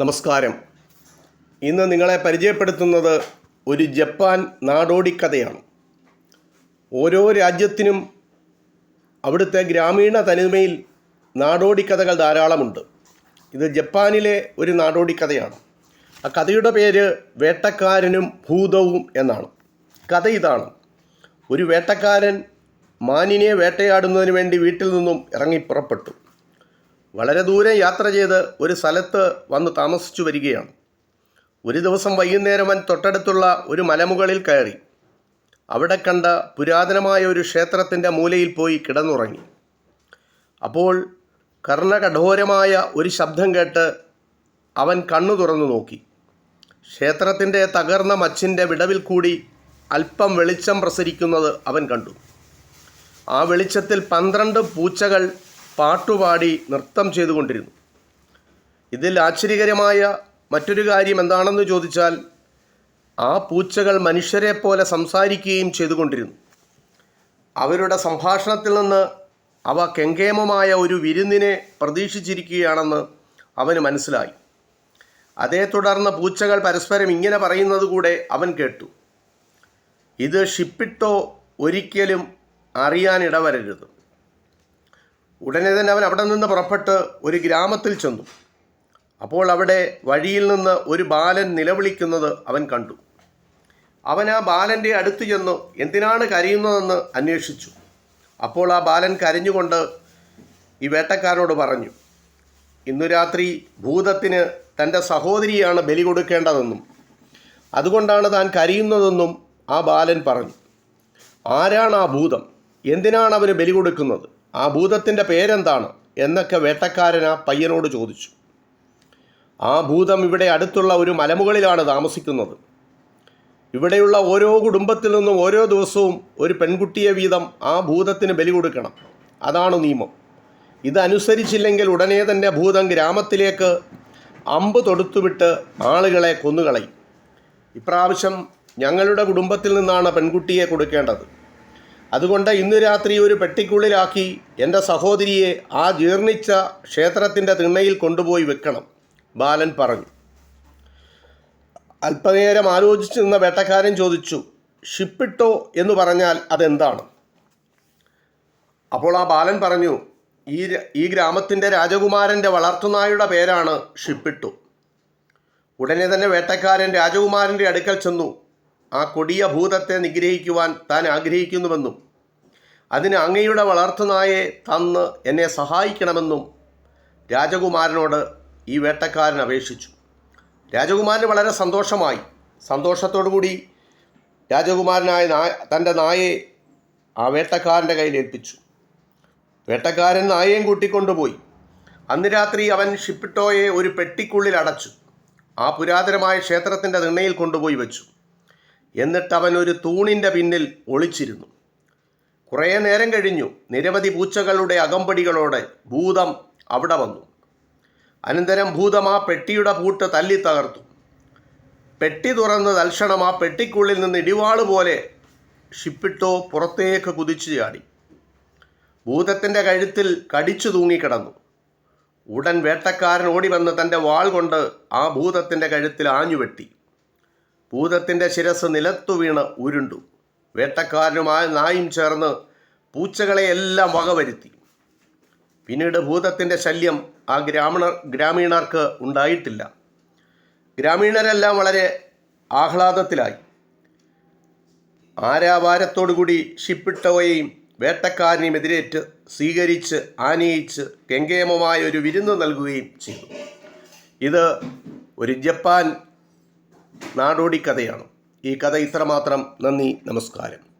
നമസ്കാരം. ഇന്ന് നിങ്ങളെ പരിചയപ്പെടുത്തുന്നത് ഒരു ജപ്പാൻ നാടോടിക്കഥയാണ്. ഓരോ രാജ്യത്തിനും അവിടുത്തെ ഗ്രാമീണ തനിമയിൽ നാടോടിക്കഥകൾ ധാരാളമുണ്ട്. ഇത് ജപ്പാനിലെ ഒരു നാടോടിക്കഥയാണ്. ആ കഥയുടെ പേര് വേട്ടക്കാരനും ഭൂതവും എന്നാണ്. കഥ ഇതാണ്. ഒരു വേട്ടക്കാരൻ മാനിനെ വേട്ടയാടുന്നതിന് വേണ്ടി വീട്ടിൽ നിന്നും ഇറങ്ങി പുറപ്പെട്ടു. വളരെ ദൂരെ യാത്ര ചെയ്ത് ഒരു സ്ഥലത്ത് വന്ന് താമസിച്ചു വരികയാണ്. ഒരു ദിവസം വൈകുന്നേരം അവൻ തൊട്ടടുത്തുള്ള ഒരു മലമുകളിൽ കയറി. അവിടെ കണ്ട പുരാതനമായ ഒരു ക്ഷേത്രത്തിന്റെ മൂലയിൽ പോയി കിടന്നുറങ്ങി. അപ്പോൾ കർണകഠോരമായ ഒരു ശബ്ദം കേട്ട് അവൻ കണ്ണു തുറന്നു നോക്കി. ക്ഷേത്രത്തിന്റെ തകർന്ന മച്ചിന്റെ വിടവിൽ കൂടി അല്പം വെളിച്ചം പ്രസരിക്കുന്നത് അവൻ കണ്ടു. ആ വെളിച്ചത്തിൽ പന്ത്രണ്ട് പൂച്ചകൾ പാട്ടുപാടി നൃത്തം ചെയ്തുകൊണ്ടിരുന്നു. ഇതിൽ ആശ്ചര്യകരമായ മറ്റൊരു കാര്യം എന്താണെന്ന് ചോദിച്ചാൽ ആ പൂച്ചകൾ മനുഷ്യരെ പോലെ സംസാരിക്കുകയും ചെയ്തുകൊണ്ടിരുന്നു. അവരുടെ സംഭാഷണത്തിൽ നിന്ന് അവ കെങ്കേമമായ ഒരു വിരുന്നിനെ പ്രതീക്ഷിച്ചിരിക്കുകയാണെന്ന് അവന് മനസ്സിലായി. അതേ തുടർന്ന് പൂച്ചകൾ പരസ്പരം ഇങ്ങനെ പറയുന്നത് കൂടെ അവൻ കേട്ടു. ഇത് ഷിപ്പിട്ടോ ഒരിക്കലും അറിയാനിടവരരുത്. ഉടനെ തന്നെ അവൻ അവിടെ നിന്ന് പുറപ്പെട്ട് ഒരു ഗ്രാമത്തിൽ ചെന്നു. അപ്പോൾ അവിടെ വഴിയിൽ നിന്ന് ഒരു ബാലൻ നിലവിളിക്കുന്നത് അവൻ കണ്ടു. അവൻ ആ ബാലന്റെ അടുത്ത് ചെന്നു എന്തിനാണ് കരയുന്നതെന്ന് അന്വേഷിച്ചു. അപ്പോൾ ആ ബാലൻ കരഞ്ഞുകൊണ്ട് ഈ വേട്ടക്കാരനോട് പറഞ്ഞു ഇന്നു രാത്രി ഭൂതത്തിന് തന്റെ സഹോദരിയാണ് ബലി കൊടുക്കേണ്ടതെന്നും അതുകൊണ്ടാണ് താൻ കരയുന്നതെന്നും ആ ബാലൻ പറഞ്ഞു. ആരാണ് ആ ഭൂതം? എന്തിനാണ് അവന് ബലി കൊടുക്കുന്നത്? ആ ഭൂതത്തിന്റെ പേരെന്താണ്? എന്നൊക്കെ വേട്ടക്കാരൻ ആ പയ്യനോട് ചോദിച്ചു. ആ ഭൂതം ഇവിടെ അടുത്തുള്ള ഒരു മലമുകളിലാണ് താമസിക്കുന്നത്. ഇവിടെയുള്ള ഓരോ കുടുംബത്തിൽ നിന്നും ഓരോ ദിവസവും ഒരു പെൺകുട്ടിയെ വീതം ആ ഭൂതത്തിന് ബലി കൊടുക്കണം. അതാണ് നിയമം. ഇതനുസരിച്ചില്ലെങ്കിൽ ഉടനെ തന്നെ ഭൂതം ഗ്രാമത്തിലേക്ക് അമ്പ് തൊടുത്തുവിട്ട് ആളുകളെ കൊന്നുകളയും. ഇപ്രാവശ്യം ഞങ്ങളുടെ കുടുംബത്തിൽ നിന്നാണ് പെൺകുട്ടിയെ കൊടുക്കേണ്ടത്. അതുകൊണ്ട് ഇന്ന് രാത്രി ഒരു പെട്ടിക്കുള്ളിലാക്കി എന്റെ സഹോദരിയെ ആ ജീർണിച്ച ക്ഷേത്രത്തിന്റെ തിണ്ണയിൽ കൊണ്ടുപോയി വെക്കണം ബാലൻ പറഞ്ഞു. അല്പനേരം ആലോചിച്ചു നിന്ന വേട്ടക്കാരൻ ചോദിച്ചു ഷിപ്പിട്ടോ? എന്ന് പറഞ്ഞാൽ അതെന്താണ്? അപ്പോൾ ആ ബാലൻ പറഞ്ഞു ഈ ഈ ഗ്രാമത്തിന്റെ രാജകുമാരന്റെ വളർത്തുനായുടെ പേരാണ് ഷിപ്പിട്ടു. ഉടനെ തന്നെ വേട്ടക്കാരൻ രാജകുമാരന്റെ അടുക്കൽ ചെന്നു. ആ കൊടിയ ഭൂതത്തെ നിഗ്രഹിക്കുവാൻ താൻ ആഗ്രഹിക്കുന്നുവെന്നും അതിന് അങ്ങയുടെ വളർത്തുനായെ തന്ന് എന്നെ സഹായിക്കണമെന്നും രാജകുമാരനോട് ഈ വേട്ടക്കാരൻ അപേക്ഷിച്ചു. രാജകുമാരന് വളരെ സന്തോഷമായി. സന്തോഷത്തോടുകൂടി രാജകുമാരനായ നായ തന്റെ നായെ ആ വേട്ടക്കാരന്റെ കയ്യിൽ ഏൽപ്പിച്ചു. വേട്ടക്കാരൻ നായയും കൂട്ടിക്കൊണ്ടുപോയി. അന്ന് രാത്രി അവൻ ഷിപ്പിട്ടോയെ ഒരു പെട്ടിക്കുള്ളിൽ അടച്ചു. ആ പുരാതനമായ ക്ഷേത്രത്തിന്റെ തിണ്ണയിൽ കൊണ്ടുപോയി വെച്ചു. എന്നിട്ട് അവൻ ഒരു തൂണിന്റെ പിന്നിൽ ഒളിച്ചിരുന്നു. കുറേ നേരം കഴിഞ്ഞു. നിരവധി പൂച്ചകളുടെ അകമ്പടികളോടെ ഭൂതം അവിടെ വന്നു. അനന്തരം ഭൂതം ആ പെട്ടിയുടെ പൂട്ട് തല്ലി തകർത്തു. പെട്ടി തുറന്ന് തൽക്ഷണം ആ പെട്ടിക്കുള്ളിൽ നിന്ന് ഇടിവാൾ പോലെ ഷിപ്പിട്ടോ പുറത്തേക്ക് കുതിച്ചു ചാടി. ഭൂതത്തിന്റെ കഴുത്തിൽ കടിച്ചു തൂങ്ങിക്കിടന്നു ഉടൻ വേട്ടക്കാരൻ ഓടി വന്ന് തന്റെ വാൾ കൊണ്ട് ആ ഭൂതത്തിന്റെ കഴുത്തിൽ ആഞ്ഞുവെട്ടി. ഭൂതത്തിന്റെ ശിരസ് നിലത്തു വീണ് ഉരുണ്ടു. വേട്ടക്കാരനുമായ നായും ചേർന്ന് പൂച്ചകളെയെല്ലാം വകവരുത്തി. പിന്നീട് ഭൂതത്തിന്റെ ശല്യം ആ ഗ്രാമീണർ ഗ്രാമീണർക്ക് ഉണ്ടായിട്ടില്ല. ഗ്രാമീണരെല്ലാം വളരെ ആഹ്ലാദത്തിലായി. ആരാവാരത്തോടുകൂടി ഷിപ്പിട്ടവയെയും വേട്ടക്കാരനെയും എതിരേറ്റ് സ്വീകരിച്ച് ആനയിച്ച് ഗംഗേമമായ ഒരു വിരുന്ന് നൽകുകയും ചെയ്തു. ഇത് ഒരു ജപ്പാൻ നാടോടി കഥയാണ്. ഈ കഥ ഇത്രമാത്രം. നന്ദി നമസ്കാരം.